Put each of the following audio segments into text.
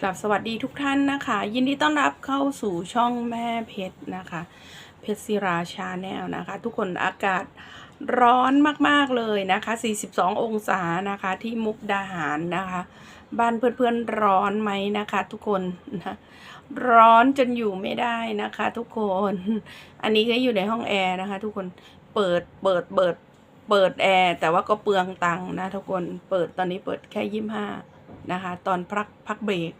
กลับสวัสดีทุกท่านนะคะ ยินดีต้อนรับเข้าสู่ช่องแม่เพชรนะคะ เพชรศิราชาแนลนะคะ ทุกคนอากาศร้อนมากๆเลยนะคะ 42 องศานะคะที่มุกดาหารนะคะ บ้านเพื่อนๆร้อนไหมนะคะ ทุกคนนะร้อนจนอยู่ไม่ได้นะคะ ทุกคน อันนี้ก็อยู่ในห้องแอร์นะคะ ทุกคนเปิดเปิดเปิดเปิดแอร์แต่ว่าก็เปลืองตังค์นะทุกคนเปิดตอนนี้เปิดแค่ยี่ห้านะคะ ตอนพักพักเบรก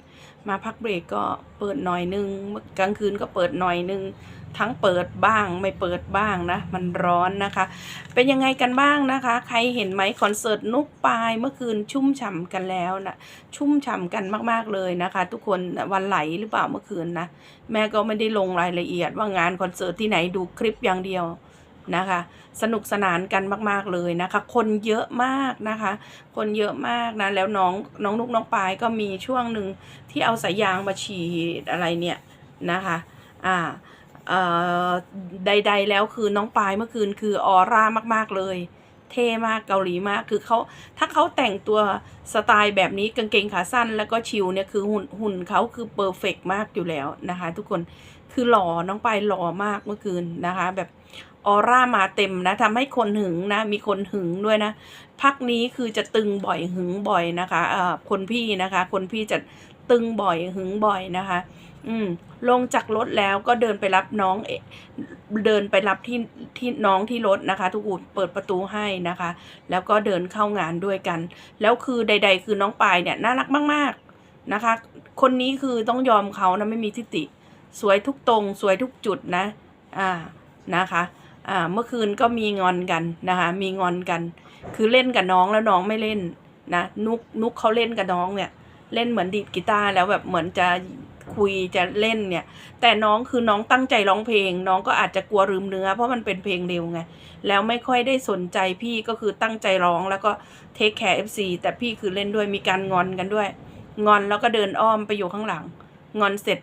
มาพักเบรกก็เปิดหน่อยนึงกลางคืนก็เปิดหน่อยนึงทั้งเปิดบ้างไม่เปิดบ้างนะ มันร้อนนะคะ เป็นยังไงกันบ้างนะคะ ใครเห็นไหมคอนเสิร์ตนุกปายเมื่อคืนชุ่มฉ่ำกันแล้วนะชุ่มฉ่ำกันมาก ๆเลยนะคะ ทุกคนวันไหลหรือเปล่าเมื่อคืนนะ แม่ก็ไม่ได้ลงรายละเอียดว่างานคอนเสิร์ตที่ไหนดูคลิปอย่างเดียว นะคะ สนุกสนานกันมาก ๆ เลยนะคะ คนเยอะมากนะคะ คนเยอะมากนะ แล้วน้องน้องนุกน้องปายก็มีช่วงหนึ่งที่เอาสายยางมาฉีดอะไรเนี่ยนะคะ อ่าเอ่อใด ๆ แล้วคือน้องปายเมื่อคืนคือออร่ามากๆเลยเท่มากเกาหลีมากคือเขาถ้าเขาแต่งตัวสไตล์แบบนี้กางเกงขาสั้นแล้วก็ชิวเนี่ยคือหุ่นหุ่นเขาคือเพอร์เฟกมากอยู่แล้วนะคะ ทุกคนคือหล่อน้องปายหล่อมากเมื่อคืนนะคะแบบ ออร่ามาเต็มนะทำให้คนหึงนะ มีคนหึงด้วยนะ พักนี้คือจะตึงบ่อยหึงบ่อยนะคะเอ่อคนพี่นะคะ คนพี่จะตึงบ่อยหึงบ่อยนะคะ อืม ลงจากรถแล้วก็เดินไปรับน้องเอเดินไปรับที่ที่น้องที่รถนะคะ ทุกคนเปิดประตูให้นะคะ แล้วก็เดินเข้างานด้วยกัน แล้วคือใด ๆ คือน้องปายเนี่ยน่ารักมาก ๆนะคะ คนนี้คือต้องยอมเขานะไม่มีทิฏฐิสวยทุกตรง สวยทุกจุดนะ อ่านะคะ อ่าเมื่อคืนก็มีงอนกันนะคะ มีงอนกัน คือเล่นกับน้องแล้วน้องไม่เล่นนะนุกนุกเขาเล่นกับน้องเนี่ย เล่นเหมือนดีดกีตาร์แล้วแบบเหมือนจะคุยจะเล่นเนี่ย แต่น้องคือน้องตั้งใจร้องเพลง น้องก็อาจจะกลัวลืมเนื้อ เพราะมันเป็นเพลงเร็วไงแล้วไม่ค่อยได้สนใจพี่ก็คือตั้งใจร้องแล้วก็เทคแคร์เอฟซีแต่พี่คือเล่นด้วยมีการงอนกันด้วย งอนแล้วก็เดินอ้อมไปอยู่ข้างหลัง งอนเสร็จ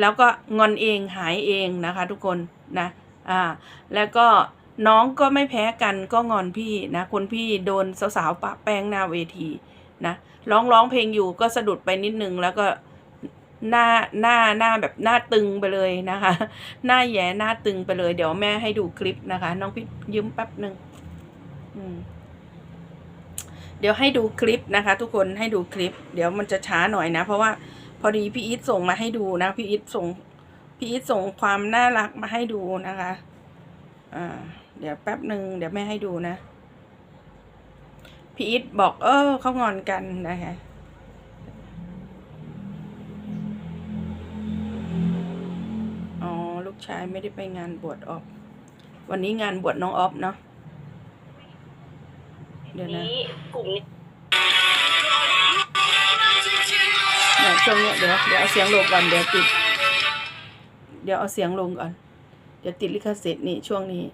แล้วก็งอนเองหายเองนะคะ ทุกคนนะ อ่าแล้วก็น้องก็ไม่แพ้กันก็งอนพี่นะคนพี่โดนสาวๆปะแป้งหน้าเวทีนะร้องร้องเพลงอยู่ก็สะดุดไปนิดนึงแล้วก็หน้าหน้าหน้าแบบหน้าตึงไปเลยนะคะ หน้าแย่หน้าตึงไปเลย เดี๋ยวแม่ให้ดูคลิปนะคะ น้องพี่ยืมแป๊บหนึ่งเดี๋ยวให้ดูคลิปนะคะ ทุกคนให้ดูคลิป เดี๋ยวมันจะช้าหน่อยนะ เพราะว่าพอดีพี่อีทส่งมาให้ดูนะพี่อีทส่ง พี่อีทส่งความน่ารักมาให้ดูนะคะ อ่า เดี๋ยวแป๊บหนึ่งเดี๋ยวแม่ให้ดูนะพี่อีทบอกเออเขางอนกันนะคะอ๋อลูกชายไม่ได้ไปงานบวชออฟวันนี้งานบวชน้องออฟเนาะเดี๋ยวนะนี้กลุ่มนี้เนี่ยช่วงเนี้ยเดี๋ยวเดี๋ยวเอาเสียงลงก่อนเดี๋ยวติด เดี๋ยวเอาเสียงลงก่อน เดี๋ยวติดลิขสิทธิ์นี่ช่วงนี้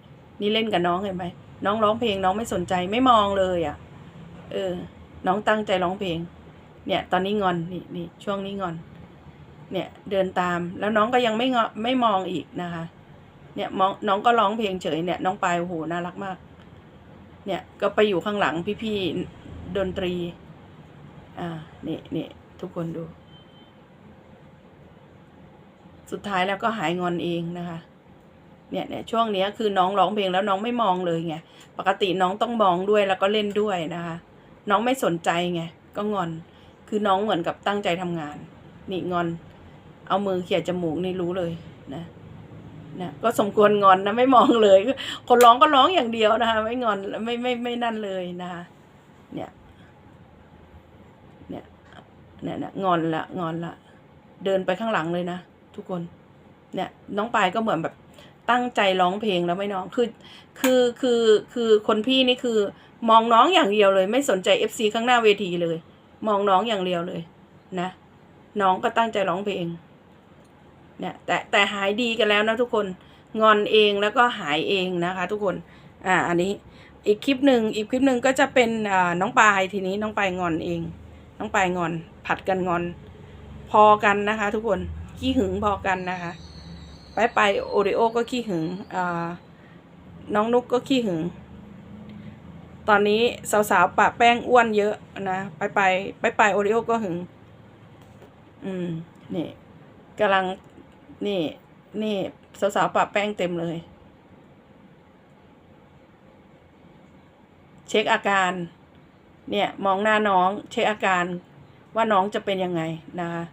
นี่เล่นกับน้องเห็นไหมน้องร้องเพลงน้องไม่สนใจไม่มองเลยอะ เออ น้องตั้งใจร้องเพลง เนี่ย ตอนนี้งอนนี่นี่ช่วงนี้งอน เนี่ยเดินตามแล้วน้องก็ยังไม่งอไม่มองอีกนะคะ เนี่ยมองน้องก็ร้องเพลงเฉยเนี่ยน้องปายโอ้โหน่ารักมาก เนี่ยก็ไปอยู่ข้างหลังพี่ๆดนตรี อ่านี่นี่ทุกคนดู สุดท้ายแล้วก็หายงอนเองนะคะเนี่ยเนี่ยช่วงเนี้ยคือน้องร้องเพลงแล้วน้องไม่มองเลยไงปกติน้องต้องมองด้วยแล้วก็เล่นด้วยนะคะ น้องไม่สนใจไงก็งอน คือน้องเหมือนกับตั้งใจทำงาน นี่งอน เอามือเขี่ยจมูกนี่รู้เลยนะนะก็สมควรงอนนะไม่มองเลย คนร้องก็ร้องอย่างเดียวนะคะ ไม่งอนไม่ไม่ไม่นั่นเลยนะคะเนี่ยเนี่ยเนี่ยเนี่ยงอนละงอนละ เดินไปข้างหลังเลยนะ ทุกคน เนี่ยน้องปายก็เหมือนแบบตั้งใจร้องเพลงแล้วไม่น้อง คือ คือคือคือคนพี่นี่คือ มองน้องอย่างเดียวเลย ไม่สนใจเอฟซีข้างหน้าเวทีเลย มองน้องอย่างเดียวเลยนะ น้องก็ตั้งใจร้องเพลงเนี่ยแต่แต่หายดีกันแล้วนะทุกคนงอนเองแล้วก็หายเองนะคะ ทุกคนอ่าอันนี้อีกคลิปหนึ่งอีกคลิปหนึ่งก็จะเป็นอ่าน้องปายทีนี้น้องปายงอนเอง น้องปายงอนผัดกันงอน พอกันนะคะ ทุกคน ขี้หึงพอกันนะคะไปไปโอริโอก็ขี้หึงน้องนุกก็ขี้หึง ตอนนี้สาวๆปะแป้งอ้วนเยอะนะไปไปไปไปโอริโอก็หึง อืมนี่กำลังนี่นี่สาวๆปะแป้งเต็มเลย เช็คอาการ เนี่ยมองหน้าน้องเช็คอาการว่าน้องจะเป็นยังไงนะคะ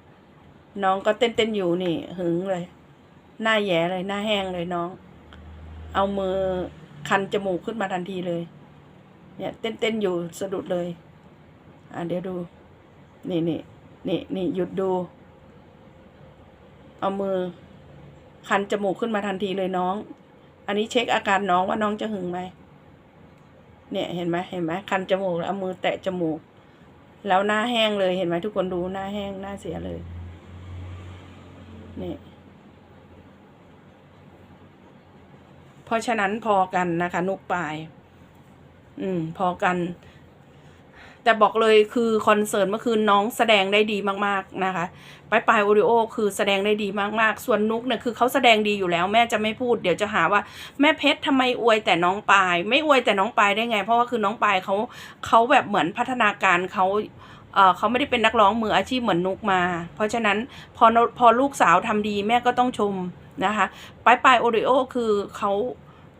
น้องก็เต้นเต้นอยู่นี่หึงเลย หน้าแย่เลย หน้าแห้งเลยน้อง เอามือคันจมูกขึ้นมาทันทีเลย เนี่ย เต้นเต้นอยู่สะดุดเลย อะเดี๋ยวดู นี่นี่นี่นี่หยุดดู เอามือ คันจมูกขึ้นมาทันทีเลยน้อง อันนี้เช็คอาการน้องว่าน้องจะหึงไหมเนี่ยเห็นไหมเห็นไหมคันจมูกแล้วเอามือแตะจมูก แล้วหน้าแห้งเลยเห็นไหมทุกคนดูหน้าแห้งหน้าเสียเลย นี่เพราะฉะนั้นพอกันนะคะนุกปลาย อืม พอกัน แต่บอกเลยคือคอนเสิร์ตเมื่อคืนน้องแสดงได้ดีมากๆนะคะปลายปลายโอริโอคือแสดงได้ดีมากๆ ส่วนนุกเนี่ยคือเขาแสดงดีอยู่แล้ว แม่จะไม่พูดเดี๋ยวจะหาว่า แม่เพชรทำไมอวยแต่น้องปลาย ไม่อวยแต่น้องปลายได้ไง เพราะว่าคือน้องปลายเขาเขาแบบเหมือนพัฒนาการเขา เขาไม่ได้เป็นนักร้องมืออาชีพเหมือนนุกมา เพราะฉะนั้นพอพอลูกสาวทำดีแม่ก็ต้องชมนะคะปลายปลายโอริโอคือเขา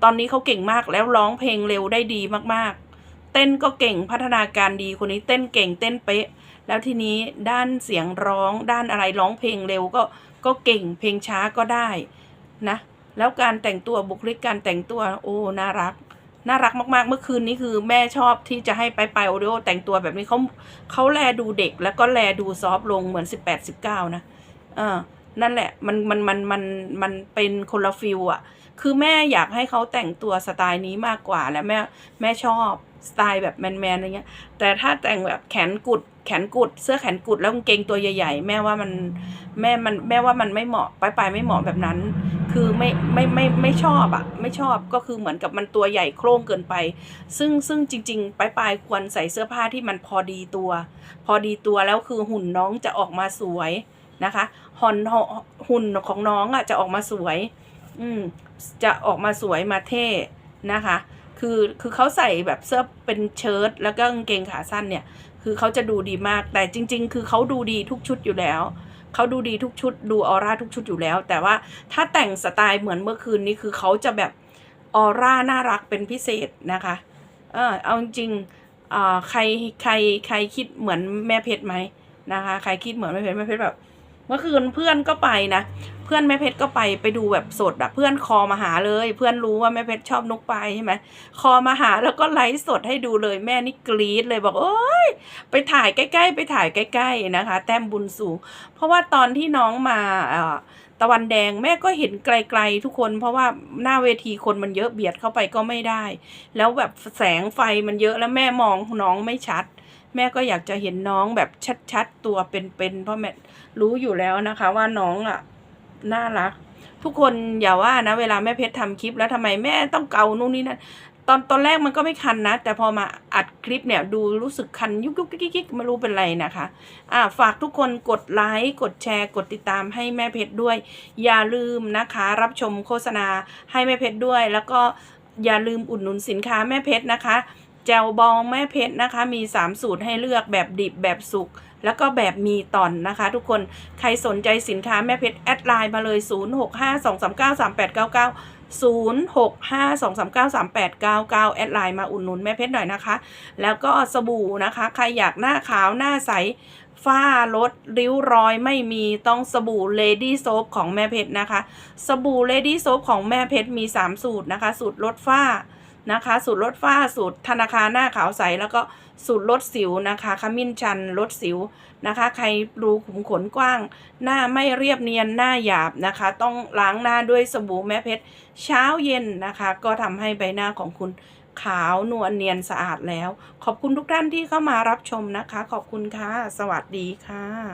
ตอนนี้เขาเก่งมากแล้วร้องเพลงเร็วได้ดีมากๆ เต้นก็เก่งพัฒนาการดีคนนี้เต้นเก่งเต้นเป๊ะ แล้วทีนี้ด้านเสียงร้องด้านอะไรร้องเพลงเร็วก็ก็เก่งเพลงช้าก็ได้นะแล้วการแต่งตัวบุคลิกการแต่งตัวโอ้น่ารัก น่ารักมากๆ เมื่อคืนนี้คือแม่ชอบที่จะให้ไปไปโอริโอแต่งตัวแบบนี้เขาเขาแลดูเด็กแล้วก็แลดูซอฟต์ลงเหมือนสิบแปดสิบเก้านะ เออ นั่นแหละมันมันมันมันมันเป็นคนละฟิลอะคือแม่อยากให้เขาแต่งตัวสไตล์นี้มากกว่าแล้วแม่แม่ชอบสไตล์แบบแมนๆอะไรเงี้ย แต่ถ้าแต่งแบบแขนกุดแขนกุดเสื้อแขนกุดแล้วกางเกงตัวใหญ่ ๆ แม่ว่ามันแม่มันแม่ว่ามันไม่เหมาะปลายปไม่เหมาะแบบนั้น คือไม่ไม่ไม่ไม่ชอบอะไม่ชอบก็คือเหมือนกับมันตัวใหญ่โครงเกินไป ซึ่งซึ่งจริงๆปลายปควรใส่เสื้อผ้าที่มันพอดีตัว พอดีตัวแล้วคือหุ่นน้องจะออกมาสวยนะคะ หอนหุ่นของน้องอะจะออกมาสวย อืมจะออกมาสวยมาเท่นะคะ คือคือเขาใส่แบบเสื้อเป็นเชิ้ตแล้วก็กางเกงขาสั้นเนี่ย คือเขาจะดูดีมาก แต่จริง ๆ คือเขาดูดีทุกชุดอยู่แล้วเขาดูดีทุกชุด ดูออร่าทุกชุดอยู่แล้ว แต่ว่าถ้าแต่งสไตล์เหมือนเมื่อคืนนี้คือเขาจะแบบออร่าน่ารักเป็นพิเศษนะคะ เออเอาจริงๆอ่าใครใครใครคิดเหมือนแม่เพชรไหมนะคะ ใครคิดเหมือนแม่เพชรแม่เพชรแบบ เมื่อคืนเพื่อนก็ไปนะ เพื่อนแม่เพชรก็ไปไปดูแบบสดอะเพื่อนคอมาหาเลย เพื่อนรู้ว่าแม่เพชรชอบนกไปใช่ไหมคอมาหาแล้วก็ไลฟ์สดให้ดูเลยแม่นี่กรี๊ดเลยบอกโอ้ยไปถ่ายใกล้ๆ ไปถ่ายใกล้ ๆนะคะ แต้มบุญสูง เพราะว่าตอนที่น้องมาอ่อตะวันแดงแม่ก็เห็นไกลๆทุกคน เพราะว่าหน้าเวทีคนมันเยอะเบียดเข้าไปก็ไม่ได้ แล้วแบบแสงไฟมันเยอะแล้วแม่มองน้องไม่ชัด แม่ก็อยากจะเห็นน้องแบบชัดๆตัวเป็นๆเพราะแม่รู้อยู่แล้วนะคะว่าน้องอะน่ารัก ทุกคนอย่าว่านะเวลาแม่เพชรทำคลิปแล้วทำไมแม่ต้องเกานู่นนี่นั่นตอนตอนแรกมันก็ไม่คันนะ แต่พอมาอัดคลิปเนี่ยดูรู้สึกคันยุกยุกยิกยิกไม่รู้เป็นไรนะคะอ่าฝากทุกคนกดไลค์กดแชร์กดติดตามให้แม่เพชรด้วย อย่าลืมนะคะ รับชมโฆษณาให้แม่เพชรด้วย แล้วก็อย่าลืมอุดหนุนสินค้าแม่เพชรนะคะ แจวบองแม่เพชรนะคะ มี 3 สูตรให้เลือกแบบดิบแบบสุก แล้วก็แบบมีตอนนะคะ ทุกคนใครสนใจสินค้าแม่เพชรแอดไลน์มาเลย 0652393899 0652393899 แอดไลน์มาอุดหนุนแม่เพชรหน่อยนะคะ แล้วก็สบู่นะคะ ใครอยากหน้าขาวหน้าใสฝ้าลดริ้วรอยไม่มีต้องสบู่ Lady Soap ของแม่เพชรนะคะ สบู่ Lady Soap ของแม่เพชรมี 3 สูตรนะคะ สูตรลดฝ้า นะคะ สูตรลดฝ้าสูตรธนาคารหน้าขาวใส แล้วก็สูตรลดสิวนะคะขมิ้นชันลดสิวนะคะ ใครรูขุมขนกว้าง หน้าไม่เรียบเนียนหน้าหยาบนะคะ ต้องล้างหน้าด้วยสบู่แม่เพชรเช้าเย็นนะคะ ก็ทำให้ใบหน้าของคุณขาวนวลเนียนสะอาดแล้ว ขอบคุณทุกท่านที่เข้ามารับชมนะคะ ขอบคุณค่ะ สวัสดีค่ะ